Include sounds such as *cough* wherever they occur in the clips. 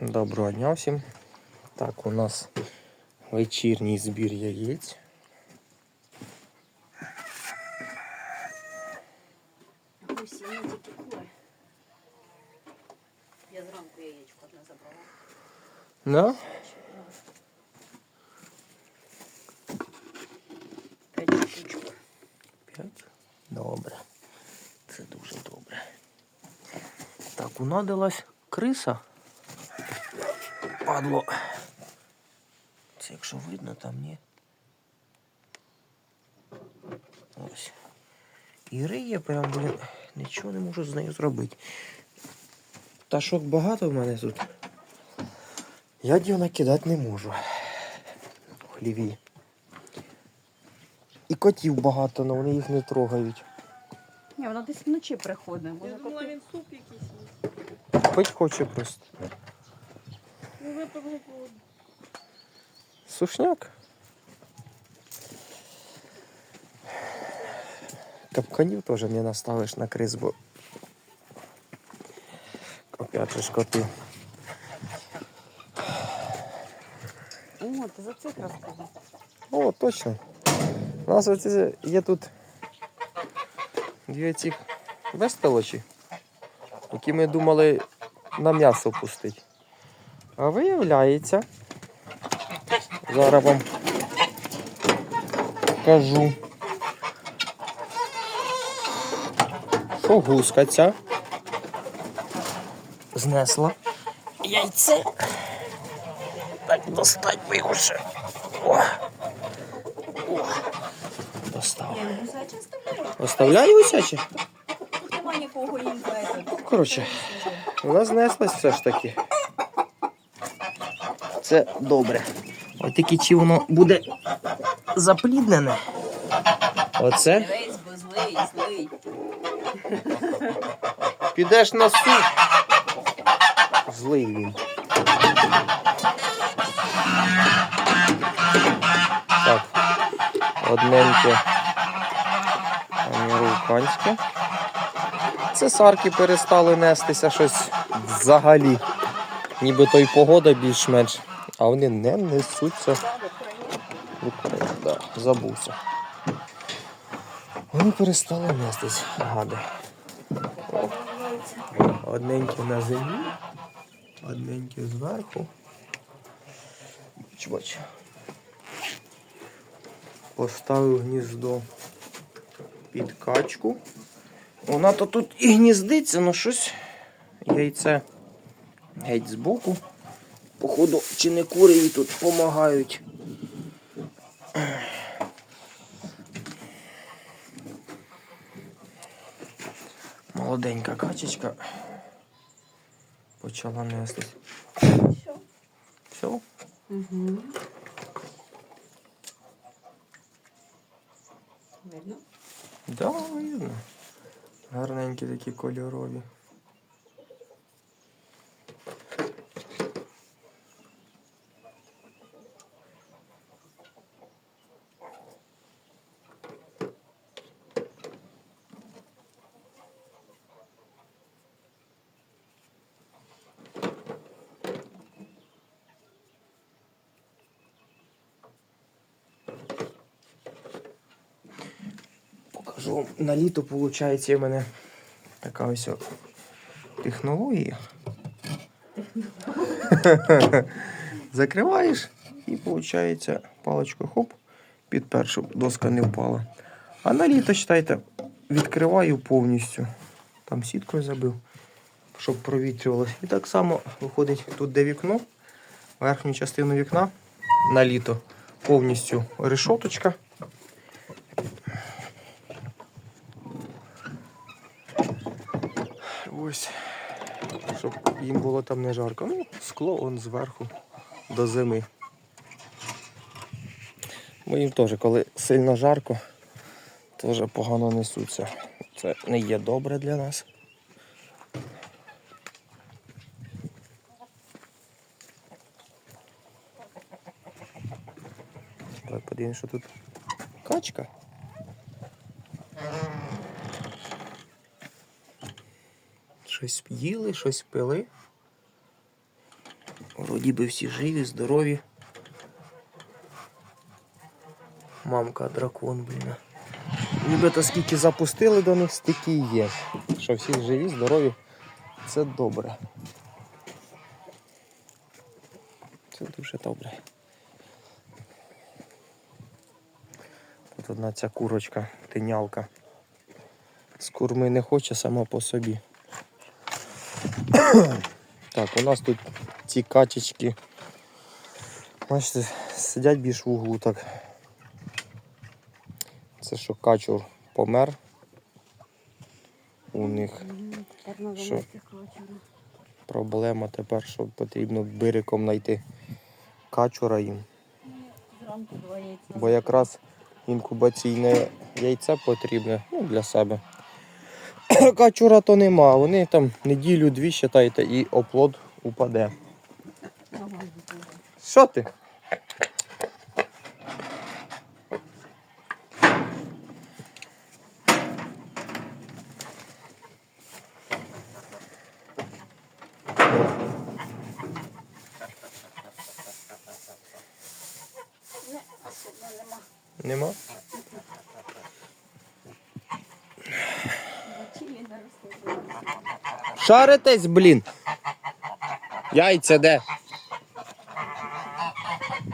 Доброго дня всім. Так, у нас вечірній збір яєць. Я зранку яєчко одне забрала. Да? П'ять штучок. П'ять. Добре. Це дуже добре. Так, унадилась криса. Падло. Це якщо видно, там ні. Ось. І риє прям, блін, нічого не можу з нею зробити. Пташок багато в мене тут. Я дів накидати не можу. Хліві. І котів багато, але вони їх не трогають. Ні, вона десь вночі приходить. Я думала, він суп якийсь. Пить хоче просто. Випив воду. Сушняк. Капканів теж не наставиш на криз, бо опять же ж коти. О, ти за цих розказав. О, точно. У нас оце є тут дві цих безпелочі, які ми думали на м'ясо пустити. А виявляється, зараз вам кажу, що гуска ця знесла яйце. Так, достать би його ще. О. О. Достав. Оставляю. Нікого інколи. Коротше, вона знеслась все ж таки. Це добре. Ось такі чи воно буде запліднене. Оце підеш на суд. Злий він. Так. Одненьке американське. Це сарки перестали нестися щось взагалі. Ніби то й погода більш-менш. А вони не несуться. в Україну. Да, забувся. Вони перестали нестись, гади. О. Одненьке на землі, одненьке зверху. Бач, бач. Поставив гніздо під качку. Вона то тут і гніздиться, але щось яйце геть збоку. Походу, чи не кури їй тут допомагають. Молоденька качечка почала нестись. Все? Угу. Видно? Да, видно. Гарненькі такі кольорові. Покажу. На літо, виходить, у мене така ось технологія. *laughs* Закриваєш і виходить паличкою хоп, під першу доска не впала. А на літо, читайте, відкриваю повністю. Там сіткою забив, щоб провітрювалося. І так само виходить тут, де вікно, верхню частину вікна на літо повністю решоточка. Ось. Щоб їм було там не жарко. Ну, скло он зверху до зими. Бо їм теж, коли сильно жарко, теж погано несуться. Це не є добре для нас. Подивимось, що тут качка. Щось їли, щось пили. Вроді би всі живі, здорові. Мамка дракон, блін. Нібито скільки запустили до них, стільки є. Що всі живі, здорові, це добре. Це дуже добре. Тут одна ця курочка, тинялка. З курми не хоче сама по собі. Так, у нас тут ці качечки. Бачите, сидять більш в углу так. Це що качур помер. У них Що? проблема тепер, що потрібно бириком знайти качура їм. Бо якраз інкубаційне яйце потрібне ну, для себе. *coughs* Качура то нема, вони там неділю-дві, считайте, і оплод упаде. Що ти? Шаритесь, блін. Яйця де?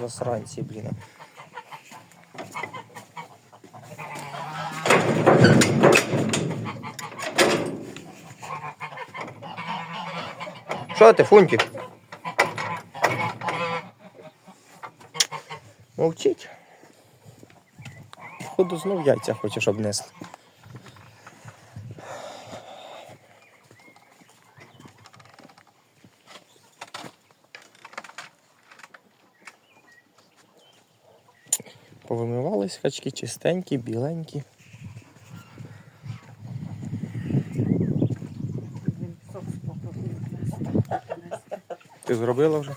Засранці, блін. Що ти, фунтик? Мовчить. Походу знов яйця хоче, щоб Повимивались качки чистенькі, біленькі. Ти зробила вже?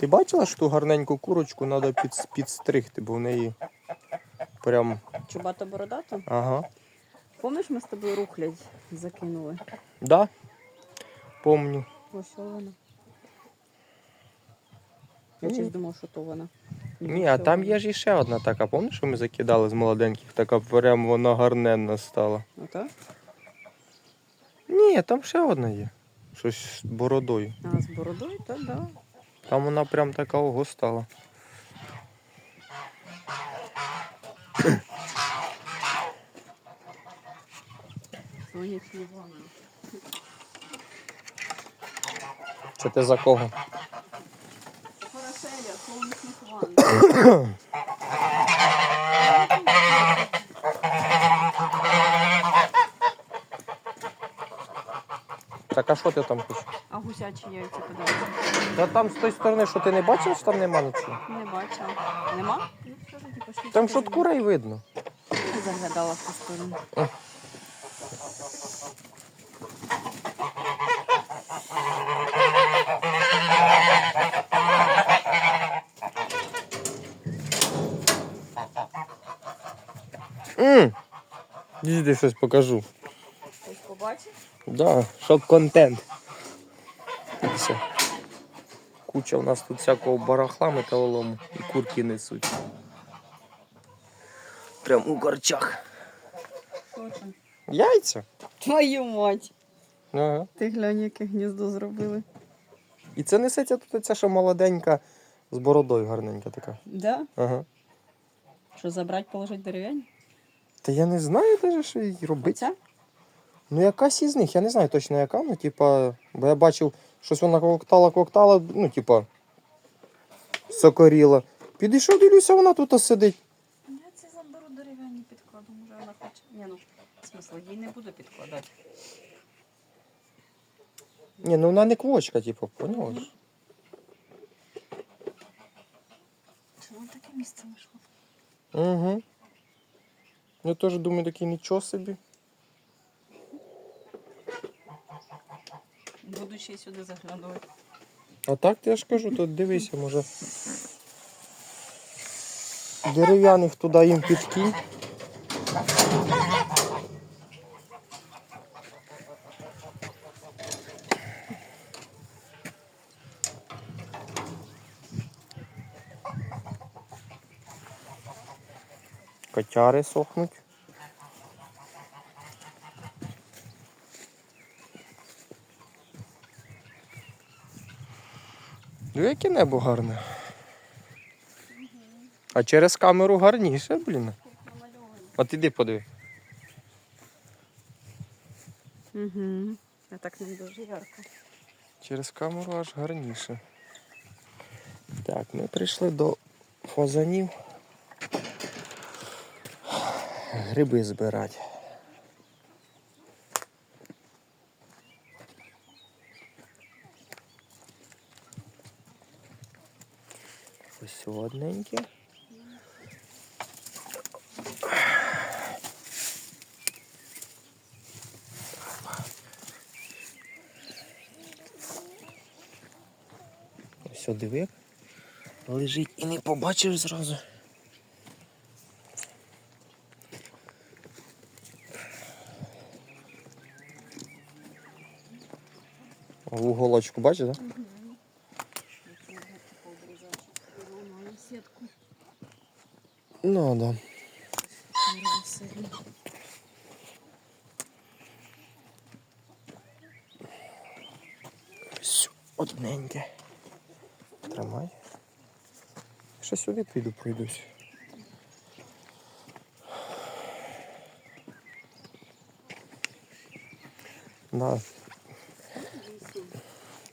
Ти бачила, що ту гарненьку курочку треба під, підстригти, бо в неї прям. Чубато бородато? Ага. Помниш, ми з тобою рухлядь закинули? Да? Помню. Ось вона. Я щось думав, що то вона. Ні, а там є ж іще одна така, пам'ятаєш, що ми закидали з молоденьких, така прям вона гарненна стала. Ну так? Ні, там ще одна є. Щось з бородою. А з бородою, то да. Там вона прям така ого стала. Вона. Це ти за кого? Так а що ти там хочеш? А гусячі яйця подивися. Та там з тої сторони, що ти не бачиш, там нема нічого. Не бачила. Нема? Ну, все тоді пошли. Там ж от курей видно. Заглядала в ту сторону. Їди щось покажу. Хтось побачив? Да, щоб контент. Все. Куча у нас тут всякого барахла металолому і курки несуть. Прям у горчах. Що там? Яйця? Твою мать! Ага. Ти глянь, яке гніздо зробили. І це несеться тут ця, що молоденька з бородою гарненька така. Да? Ага. Що забрати, положити дерев'яні? Та я не знаю даже, що їй робити. Оця? Ну якась із них, я не знаю точно яка, ну типа, бо я бачив, щось вона коктала, коктала, ну, типа, сокоріла. Підійшов, дивлюся, вона тут сидить. Я це заберу дерев'яні підкладу, може вона хоче. Ні, ну, смисл, їй не буду підкладати. Ні, ну вона не квочка, типу, поняла? Чому таке місце знайшло? Угу. Я теж думаю, такий нічого собі. Буду ще й сюди заглядувати. А так я ж кажу, то дивися, може. Дерев'яних туди їм підкинь. Котяри сохнуть. Диви, яке небо гарне. А через камеру гарніше, блін. От іди подиви. Угу. А так не дуже ярко. Через камеру аж гарніше. Так, ми прийшли до фазанів. Гриби збирати. Ось одненьке. Ось диви, лежить і не побачиш зразу. Уголочку бачиш, так? Да? сітку. Ну, да. Ось одненьке. Тримай. Ще сюди піду пройдусь. Да.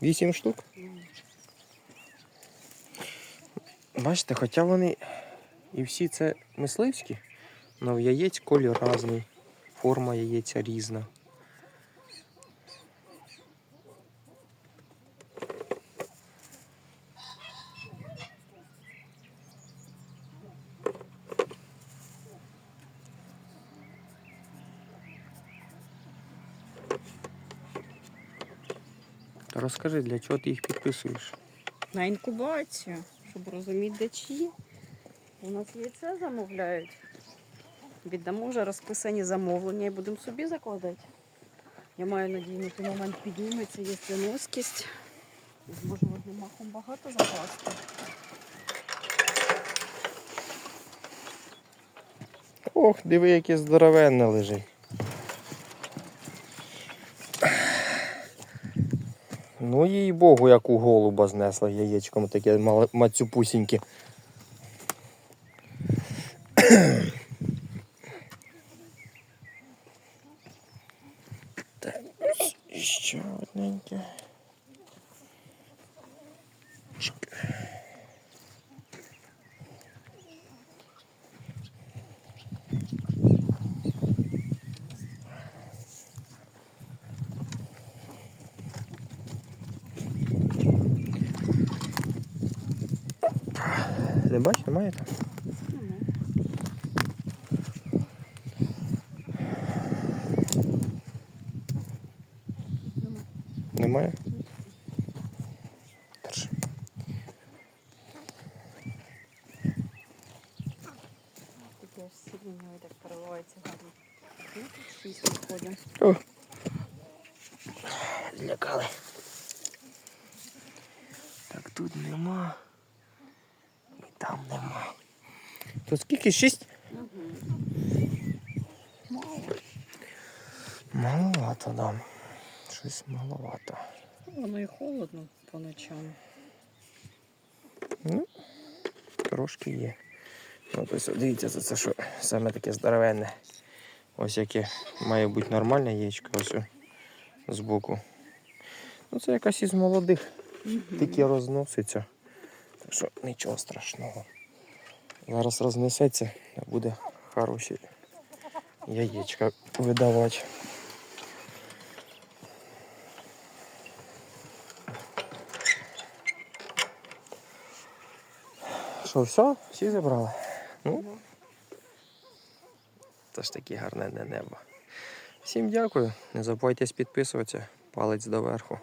Вісім штук. Бачите, хоча вони і всі це мисливські, але яєць колір різний, форма яєця різна. Розкажи, для чого ти їх підписуєш? На інкубацію, щоб розуміти, де чиї. У нас яйця замовляють. Віддамо вже розписані замовлення і будемо собі закладати. Я маю надію, на той момент підніметься, є виноскість. Зможемо одним махом багато закласти. Ох, диви, яке здоровенне лежить. Ну, їй Богу, як у голуба знесла яєчком таке мацюпусіньке. Так, ще одненьке. Не бачиш, немає там? Немає? Держи. Таке аж сильно так переливається гарно. Ну, тут шість виходить. О. Злякали. Так тут нема. І там нема. Тут скільки? Шість? Мало. Маловато, да. Щось маловато. Воно і холодно по ночам. Ну, трошки є. От ось дивіться, це, це що саме таке здоровенне. Ось яке має бути нормальне яєчко, ось збоку. Ну це якась із молодих. Тільки розноситься. Так що нічого страшного. Зараз рознесеться, і буде хороші яєчка видавати. Що, все? Всі зібрали? Ну, це ж таке гарне небо. Всім дякую. Не забувайте підписуватися. Палець доверху.